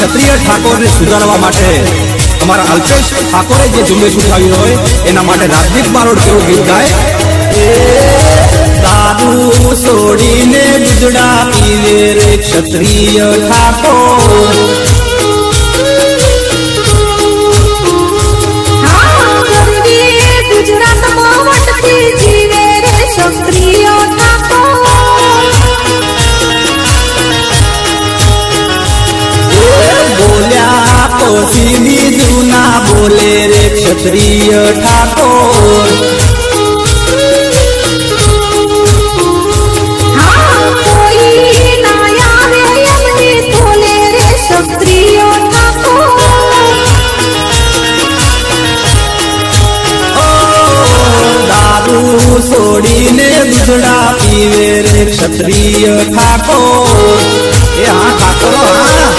ક્ષત્રિય ઠાકોરને સુધારવા માટે અમારા અલ્પેશ ઠાકોરે જે ઝુંબેશ ઉઠાવી હોય એના માટે રાજદીપ બારોડ કેવું ગીત ગાય દારૂ છોડીને ગુજડા પીવે રે ક્ષત્રિય ઠાકોર હા ગરવી ગુજરાતમાં વટતી જીવે રે ક્ષત્રિય પછી બીજું ના બોલે રે ક્ષત્રિય ઠાકોર. છોડીને દૂધડા પીવે રે ક્ષત્રિય ઠાકોર. એ હા ઠાકોર હા.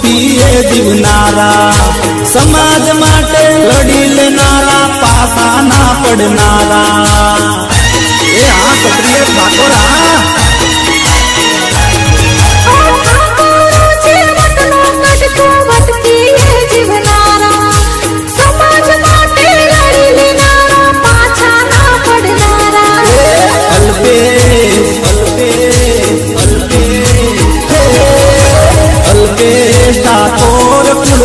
વટતી એ જીવનારા સમાજ માટે લડી લેનારા પાસા ના પડનારા.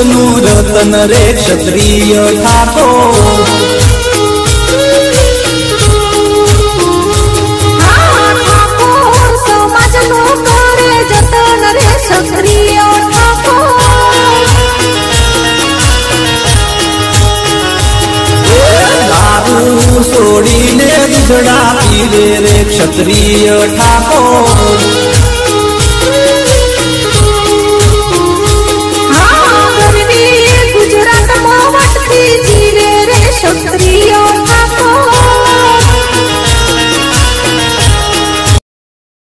નું રતન રે ક્ષત્રિય થાતો. છોડીને દુધડા પીરે રે ક્ષત્રિય ઠાકોર.